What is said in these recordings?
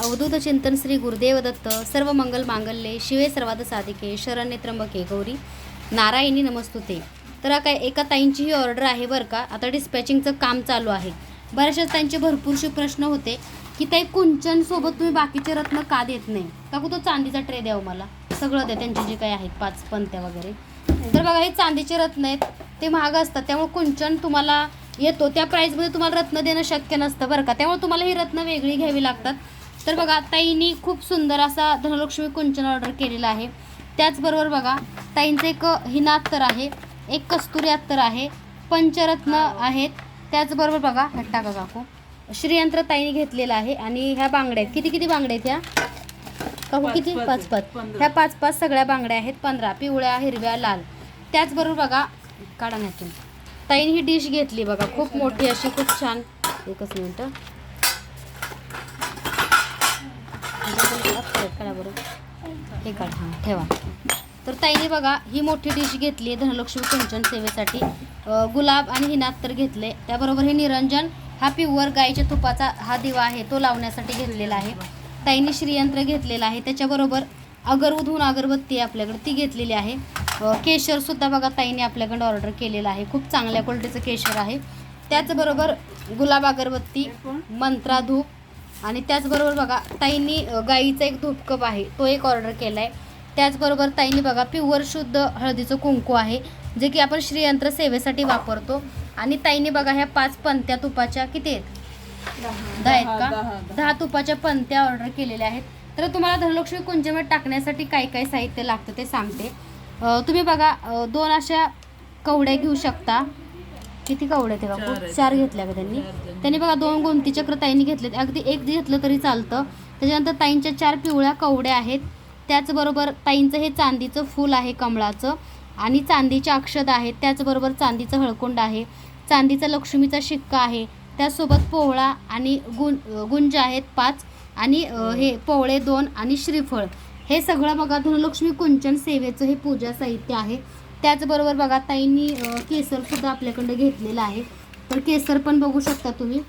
अवधूत चिंतन श्री गुरुदेव दत्त सर्व मंगल मांगल्ये शिवे सर्वाद साधिके शरण्य त्र्यंबके गौरी. नारायणी नमस्तुते. तर काय एका ताईंची ही ऑर्डर आहे बरं का? आता डिस्पॅचिंगचं काम चालू आहे. बऱ्याचशाच त्यांचे भरपूरसे प्रश्न होते की ताई कुंचनसोबत तुम्ही बाकीचे रत्न का देत नाही? काकू तो चांदीचा ट्रे द्यावं मला. सगळं द्या त्यांचे जे काही आहेत पाच पंत्या वगैरे. तर बघा हे चांदीचे रत्न आहेत ते महाग असतात. त्यामुळे कुंचन तुम्हाला येतो? त्या प्राईजमध्ये तुम्हाला रत्न देणं शक्य नसतं बरं का? त्यामुळे तुम्हाला ही रत्न वेगळी घ्यावी लागतात. तर बघा ताईंनी खूप सुंदर असा धनलक्ष्मी कुंचन ऑर्डर केलेला आहे. त्याचबरोबर बघा ताईंचं एक हिना अत्तर आहे एक कस्तुरी अत्तर आहे पंचरत्न आहेत. त्याचबरोबर बघा ह्यात टाका काकू. श्रीयंत्र ताईने घेतलेला आहे आणि ह्या बांगड्या आहेत. किती किती बांगड्या आहेत ह्या? काकू किती? पाच पाच. ह्या पाच पाच सगळ्या बांगड्या आहेत. पंधरा. पिवळ्या हिरव्या लाल. त्याचबरोबर बघा काढा ह्यातून ताईने ही डिश घेतली बघा. खूप मोठी अशी खूप छान. एकच मिनटं. काढा बरं. हे काढा हां ठेवा. तर ताईने बघा ही मोठी डिश घेतली आहे धनलक्ष्मी सिंचन सेवेसाठी. गुलाब आणि हिनात तर घेतले. त्याबरोबर हे निरंजन हा प्युअर गाईच्या तुपाचा हा दिवा आहे तो लावण्यासाठी घेतलेला आहे. ताईने श्रीयंत्र घेतलेला आहे. त्याच्याबरोबर अगरवधून अगरबत्ती आपल्याकडे ती घेतलेली आहे. केशरसुद्धा बघा ताईने आपल्याकडे ऑर्डर केलेलं आहे. खूप चांगल्या क्वालिटीचं केशर आहे. त्याचबरोबर गुलाब अगरबत्ती मंत्रा धूप आणि त्याचबरोबर बघा ताईंनी गाईचा एक धूपकप आहे तो एक ऑर्डर केला आहे त्याचबरोबर ताईंनी बघा प्युअर शुद्ध हळदीचं कुंकू आहे जे की आपण श्रीयंत्र सेवेसाठी वापरतो. आणि ताईंनी बघा ह्या पाच पंत्या तुपाच्या किती आहेत? दहा आहेत का? दहा, तुपाच्या पंत्या ऑर्डर केलेल्या आहेत. तर तुम्हाला धनलक्ष्मी कुंजमध्ये टाकण्यासाठी काय काय साहित्य लागतं ते सांगते. तुम्ही बघा दोन अशा कवड्या घेऊ शकता. किती कवड्या ते आहेत. चार घेतल्या का त्यांनी. त्यांनी. बघा दोन गोमती चक्र ताईंनी घेतलेत अगदी एक घेतलं तरी चालतं. त्याच्यानंतर ताईंच्या चार पिवळ्या कवड्या आहेत. त्याचबरोबर ताईंचं हे चांदीचं फूल आहे कमळाचं. आणि चांदीच्या अक्षद आहेत. त्याचबरोबर चांदीचं हळकुंड आहे. चांदीचा लक्ष्मीचा शिक्का आहे. त्यासोबत पोवळा आणि गुं गुंज आहेत पाच. आणि हे पोवळे दोन आणि श्रीफळ. हे सगळं बघा धनलक्ष्मी कुंचन सेवेचं हे पूजा साहित्य आहे. त्याचबरोबर बघा ताईंनी केसरसुद्धा आपल्याकडं घेतलेलं आहे. तर केसर पण बघू शकता तुम्ही.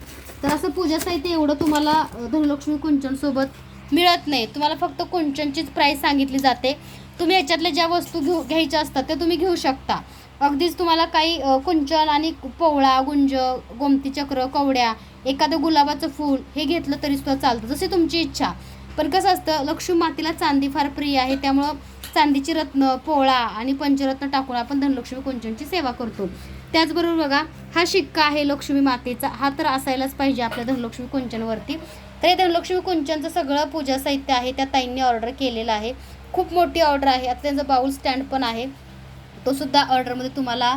तर असं पूजा साहित्य एवढं तुम्हाला धनलक्ष्मी कुंचनसोबत मिळत नाही. तुम्हाला फक्त कुंचनचीच प्राईस सांगितली जाते. तुम्ही याच्यातल्या ज्या वस्तू घेऊ घ्यायच्या असतात त्या तुम्ही घेऊ शकता. अगदीच तुम्हाला काही कुंचन आणि पोवळा गुंज गोमती चक्र कवड्या एखादं गुलाबाचं फूल हे घेतलं तरी सुद्धा चालतं जशी तुमची इच्छा. पण कसं असतं लक्ष्मी मातीला चांदी फार प्रिय आहे त्यामुळं चांदीची रत्न पोळा आणि पंचरत्न टाकून आपण धनलक्ष्मी कुंचनची सेवा करतो. त्याचबरोबर बघा हा शिक्का आहे लक्ष्मी मातेचा. हा तर असायलाच पाहिजे आपल्या धनलक्ष्मी कुंचनवरती. तर हे धनलक्ष्मी कुंचनचं सगळं पूजा साहित्य आहे त्या ताईंनी ऑर्डर केलेलं आहे. खूप मोठी ऑर्डर आहे. आता त्यांचं बाउल स्टँड पण आहे. तो सुद्धा ऑर्डरमध्ये तुम्हाला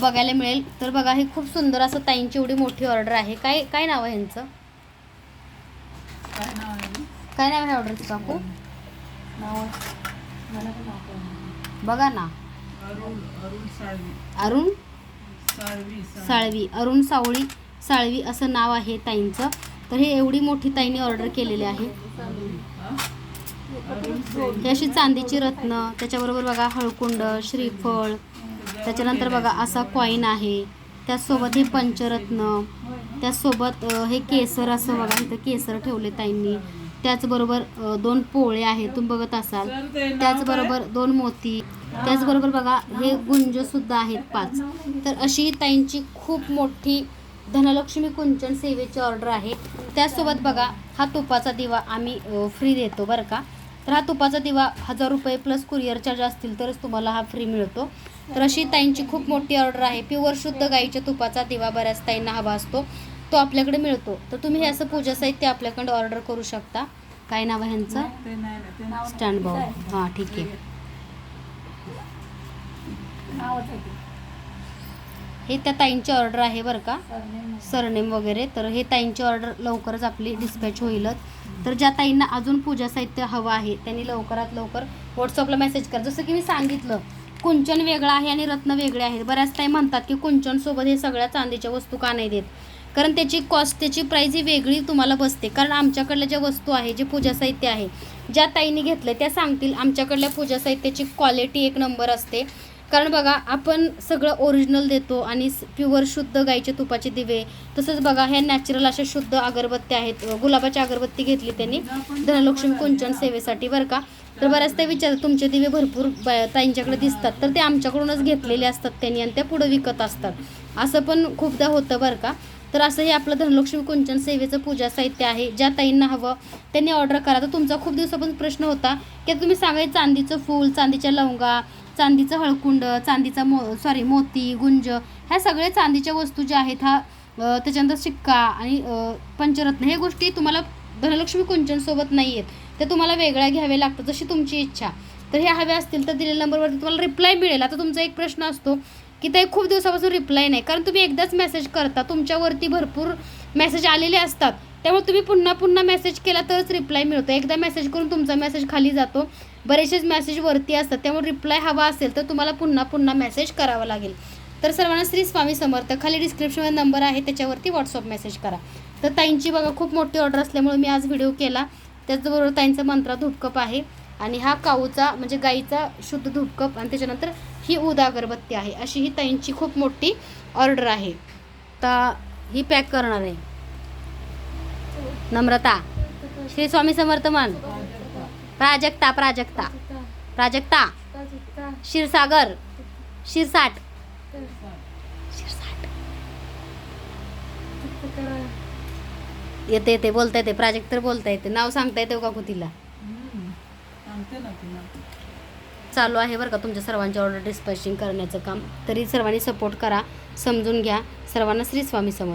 बघायला मिळेल. तर बघा हे खूप सुंदर असं ताईंची एवढी मोठी ऑर्डर आहे. काय काय नाव आहे यांचं काय नाव आहे? ना? काय नाव आहे ऑर्डरचं काकू? नाव बघा ना. अरुण साळवी. अरुण? साळवी साळवी. साळवी. अरुण सावळी साळवी असं नाव आहे ताईंचं. तर हे एवढी मोठी ताईंनी ऑर्डर केलेली आहे. हा? ही अशी चांदीची रत्न त्याच्याबरोबर बघा हळकुंड श्रीफळ त्याच्यानंतर बघा असा कॉईन आहे. त्याचसोबत हे पंचरत्न त्याचसोबत अ, हे केसर असं बघा इथं केसर ठेवले ताईंनी. त्याचबरोबर दोन पोळे आहेत तुम्ही बघत असाल. त्याचबरोबर दोन मोती. त्याचबरोबर बघा हे गुंज सुद्धा आहेत पाच. तर अशी ताईंची खूप मोठी धनलक्ष्मी कुंचन सेवेची ऑर्डर आहे. त्याचसोबत बघा हा तुपाचा दिवा आम्ही फ्री देतो बरं का. तर हा तुपाचा दिवा हजार रुपये प्लस कुरिअर चार्ज असतील तरच तुम्हाला हा फ्री मिळतो. तर अशी ताईंची खूप मोठी ऑर्डर आहे. प्युअर शुद्ध गाईच्या तुपाचा दिवा बऱ्याच ताईंना हवा असतो. तो आपल्याकडे मिळतो. तर तुम्ही हे असं पूजा साहित्य आपल्याकडे ऑर्डर करू शकता. काय नाव आहे ह्यांचं? स्टँड बाऊ हां ठीक आहे. हे त्या ताईंची ऑर्डर आहे बरं का? सरनेम वगैरे. तर हे ताईंची ऑर्डर लवकरच आपली डिस्पॅच होईलच. तर ज्या ताईंना अजून पूजा साहित्य हवं आहे त्यांनी लवकरात लवकर व्हॉट्सअपला मेसेज करा. जसं की मी सांगितलं कुंचन वेगळं आहे आणि रत्न वेगळे आहेत. बऱ्याच ताई म्हणतात की कुंचनसोबत हे सगळ्या चांदीच्या वस्तू का नाही देत? कारण त्याची कॉस्ट त्याची प्राईज ही वेगळी तुम्हाला बसते. कारण आमच्याकडल्या ज्या वस्तू आहे जे पूजा साहित्य आहे ज्या ताईंनी घेतलं त्या सांगतील आमच्याकडल्या पूजा साहित्याची क्वालिटी एक नंबर असते. कारण बघा आपण सगळं ओरिजिनल देतो आणि प्युअर शुद्ध गाईचे तुपाचे दिवे. तसंच बघा ह्या नॅचरल अशा शुद्ध अगरबत्त्या आहेत. गुलाबाची अगरबत्ती घेतली त्यांनी. धनलक्ष्मी कुंचन सेवेसाठी बरं का? तर बऱ्याचदा विचार तुमचे दिवे भरपूर ब- ताईंच्याकडे दिसतात. तर ते आमच्याकडूनच घेतलेले असतात त्यांनी आणि त्या पुढं विकत असतात. असं पण खूपदा होतं बरं का? तर असं हे आपलं धनलक्ष्मी कुंचन सेवेचं पूजा साहित्य आहे ज्या ताईंना हवं त्यांनी ऑर्डर करा. तर तुमचा खूप दिवसापासून प्रश्न होता की तुम्ही सांगाय चांदीचं फूल चांदीच्या लवंगा चांदीचं हळकुंड चांदीचा मो सॉरी मोती गुंज ह्या सगळ्या चांदीच्या वस्तू ज्या आहेत हा त्याच्यानंतर शिक्का आणि पंचरत्न हे गोष्टी तुम्हाला धनलक्ष्मी कुंचनसोबत नाही आहेत ते तुम्हाला वेगळ्या घ्याव्या लागतात जशी तुमची इच्छा. तर ह्या हव्या असतील तर दिलेल्या नंबरवरती तुम्हाला रिप्लाय मिळेल. आता तुमचा एक प्रश्न असतो की ते खूप दिवसापासून रिप्लाय नाही. कारण तुम्ही एकदाच मेसेज करता तुमच्यावरती भरपूर मेसेज आलेले असतात. त्यामुळे तुम्ही पुन्हा पुन्हा मेसेज केला तरच रिप्लाय मिळतो. एकदा मेसेज करून तुमचा मेसेज खाली जातो. बरेचसेच मेसेज वरती असतात. त्यामुळे रिप्लाय हवा असेल तर तुम्हाला पुन्हा पुन्हा मेसेज करावा लागेल. तर सर्वांना श्री स्वामी समर्थ. खाली डिस्क्रिप्शनमध्ये नंबर आहे. त्याच्यावरती व्हॉट्सअप मेसेज करा. तर ताईंची बघा खूप मोठी ऑर्डर असल्यामुळे मी आज व्हिडिओ केला. त्याचबरोबर ताईंचा मंत्रा धूपकप आहे. आणि हा काऊचा म्हणजे गाईचा शुद्ध धूपकप. आणि त्याच्यानंतर ही उद अगरबत्ती आहे. अशी ही ताईंची खूप मोठी ऑर्डर आहे. तर ही पॅक करणार आहे. नम्रता. श्री स्वामी समर्थमान. प्राजक्ता प्राजक्ता. प्राजक्ता. क्षीरसागर. शिरसाट शिरसाट येते येते बोलता येते प्राजक्त तर बोलता येते नाव सांगता येते का तिला हम्म. सांगते ना तिला चालू आहे बरं का तुमच्या सर्वांची ऑर्डर डिस्पॅचिंग करण्याचं काम. तरी सर्वांनी सपोर्ट करा समजून घ्या. सर्वांना श्री स्वामी समर्थ.